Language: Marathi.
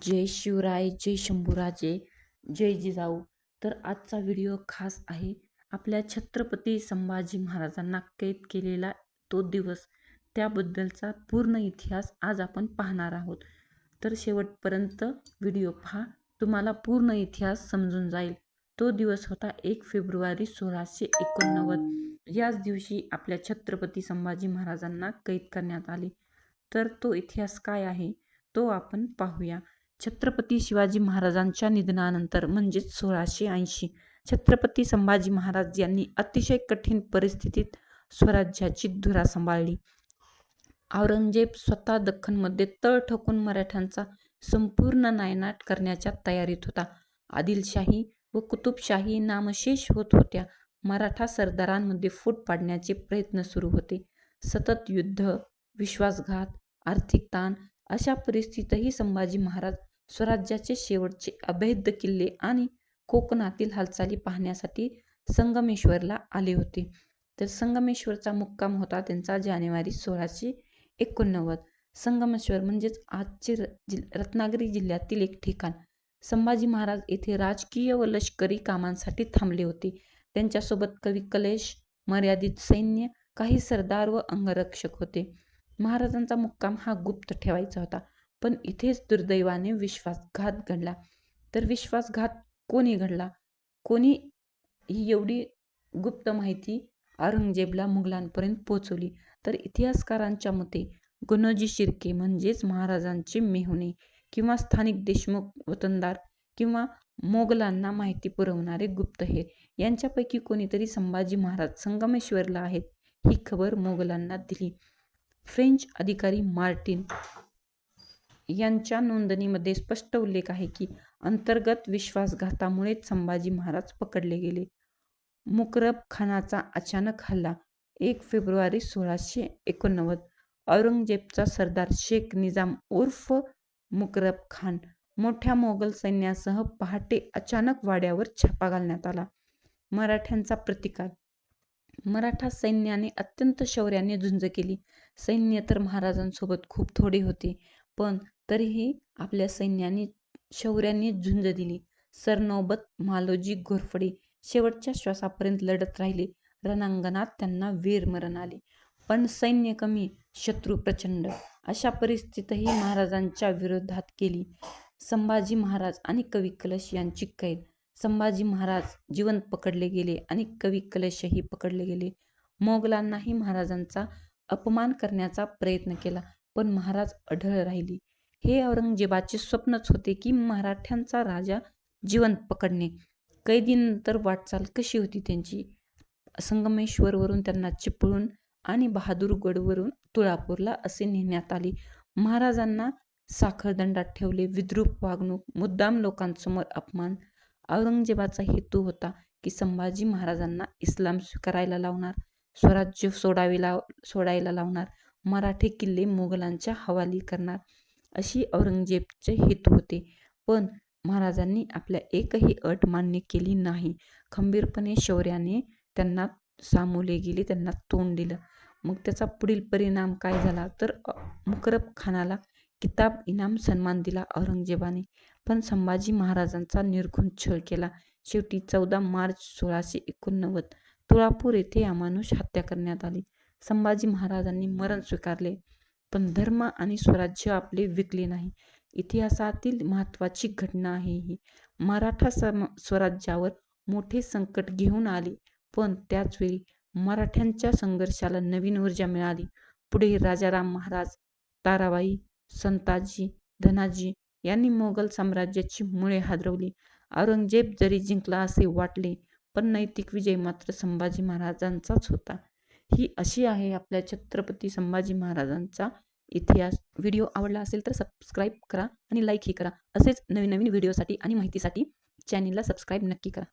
जय शिवराय जय शंभूराजे जय जिजाऊ. तर आजचा व्हिडिओ खास आहे आपल्या छत्रपती संभाजी महाराजांना कैद केलेला तो दिवस. त्याबद्दलचा पूर्ण इतिहास आज आपण पाहणार आहोत. तर शेवटपर्यंत व्हिडिओ पहा. तुम्हाला पूर्ण इतिहास समजून जाईल. तो दिवस होता एक फेब्रुवारी सोळाशे एकोणनव्वद. याच दिवशी आपल्या छत्रपती संभाजी महाराजांना कैद करण्यात आले. तर तो इतिहास काय आहे? तो आपण पाहूया. छत्रपती शिवाजी महाराजांच्या निधनानंतर म्हणजेच सोळाशे ऐंशी छत्रपती संभाजी महाराज यांनी अतिशय कठीण परिस्थितीत स्वराज्याची धुरा सांभाळली. औरंगजेब स्वतः दख्खनमध्ये तळ ठोकून मराठ्यांचा संपूर्ण नायनाट करण्याच्या तयारीत होता. आदिलशाही व कुतुबशाही नामशेष होत होत्या. मराठा सरदारांमध्ये फूट पाडण्याचे प्रयत्न सुरू होते. सतत युद्ध विश्वासघात आर्थिक ताण अशा परिस्थितीतही संभाजी महाराज स्वराज्याचे शेवटचे अभेद्य किल्ले आणि कोकणातील हालचाली पाहण्यासाठी संगमेश्वरला आले होते. तर संगमेश्वरचा मुक्काम होता त्यांचा जानेवारी सोळाशे एकोणनव्वद. संगमेश्वर म्हणजेच आजचे रत्नागिरी जिल्ह्यातील एक ठिकाण. संभाजी महाराज येथे राजकीय व लष्करी कामांसाठी थांबले होते. त्यांच्यासोबत कवी कलेश मर्यादित सैन्य काही सरदार व अंगरक्षक होते. महाराजांचा मुक्काम हा गुप्त ठेवायचा होता. पण इथेच दुर्दैवाने विश्वासघात घडला. तर विश्वासघात कोणी घडला? कोणी ही एवढी गुप्त माहिती औरंगजेबला मुघलांपर्यंत पोहोचवली तर इतिहासकारांच्या मते गणोजी शिर्के म्हणजेच महाराजांचे मेहुणे किंवा स्थानिक देशमुख वतनदार किंवा मोगलांना माहिती पुरवणारे गुप्तहेर यांच्यापैकी कोणीतरी संभाजी महाराज संगमेश्वरला आहेत ही खबर मोगलांना दिली. फ्रेंच अधिकारी मार्टिन यांच्या नोंदणीमध्ये स्पष्ट उल्लेख आहे की अंतर्गत विश्वासघातामुळेच संभाजी महाराज पकडले गेले. मुकरब खानाचा अचानक हल्ला एक फेब्रुवारी सोळाशे एकोणनव्वद. औरंगजेबचा सरदार शेख निजाम उर्फ मुकरब खान मोठ्या मोगल सैन्यासह पहाटे अचानक वाड्यावर छापा घालण्यात आला. मराठ्यांचा प्रतिकार मराठा सैन्याने अत्यंत शौर्याने झुंज केली. सैन्य तर महाराजांसोबत खूप थोडे होते पण तरीही आपल्या सैन्याने शौर्याने झुंज दिली. सरनौबत मालोजी घोरफडे शेवटच्या श्वासापर्यंत लढत राहिले. रणांगणात त्यांना वीरमरण आले. पण सैन्य कमी शत्रू प्रचंड. अशा परिस्थितीतही महाराजांच्या विरोधात केली. संभाजी महाराज आणि कवी कलश यांची कैद. संभाजी महाराज जिवंत पकडले गेले आणि कवी कलशही पकडले गेले. मोगलांनाही महाराजांचा अपमान करण्याचा प्रयत्न केला पण महाराज अढळ राहिली. हे औरंगजेबाचे स्वप्नच होते की मराठ्यांचा राजा जिवंत पकडणे. कैदीनंतर वाटचाल कशी होती त्यांची? संगमेश्वरवरून त्यांना चिपळूण आणि बहादूरगडवरून तुळापूरला असे नेण्यात आले. महाराजांना साखरदंडात ठेवले विद्रूप वागणूक मुद्दाम लोकांसमोर अपमान औरंगजेबाचा हेतू होता की संभाजी महाराजांना इस्लाम स्वीकारायला लावणार स्वराज्य सोडावे लाव सोडायला लावणार मराठी किल्ले मोगलांच्या हवाली करणार अशी औरंगजेबचे हेतू होते. पण महाराजांनी आपल्या एकही अट मान्य केली नाही. खंबीरपणे शौर्याने त्यांना सामोले गेले त्यांना तोंड दिलं. मग त्याचा पुढील परिणाम काय झाला? तर मुकरब खानाला किताब इनाम सन्मान दिला औरंगजेबाने. पण संभाजी महाराजांचा निर्घुण छळ केला. शेवटी चौदा मार्च सोळाशे एकोणनव्वद तुळापूर येथे अमानुष हत्या करण्यात आली. संभाजी महाराजांनी मरण स्वीकारले. पण धर्म आणि स्वराज्य आपले विकले नाही. इतिहासातील महत्त्वाची घटना आहे ही. मराठा सम स्वराज्यावर मोठे संकट घेऊन आले. पण त्याचवेळी मराठ्यांच्या संघर्षाला नवीन ऊर्जा मिळाली. पुढे राजाराम महाराज ताराबाई संताजी धनाजी यांनी मोगल साम्राज्याची मुळे हादरवली. औरंगजेब जरी जिंकला असे वाटले पण नैतिक विजय मात्र संभाजी महाराजांचाच होता. ही अशी आहे आपल्या छत्रपती संभाजी महाराजांचा इतिहास. व्हिडिओ आवडला असेल तर सबस्क्राईब करा आणि लाईकही करा. असेच नवीन नवीन व्हिडिओसाठी आणि माहितीसाठी चॅनेलला सबस्क्राईब नक्की करा.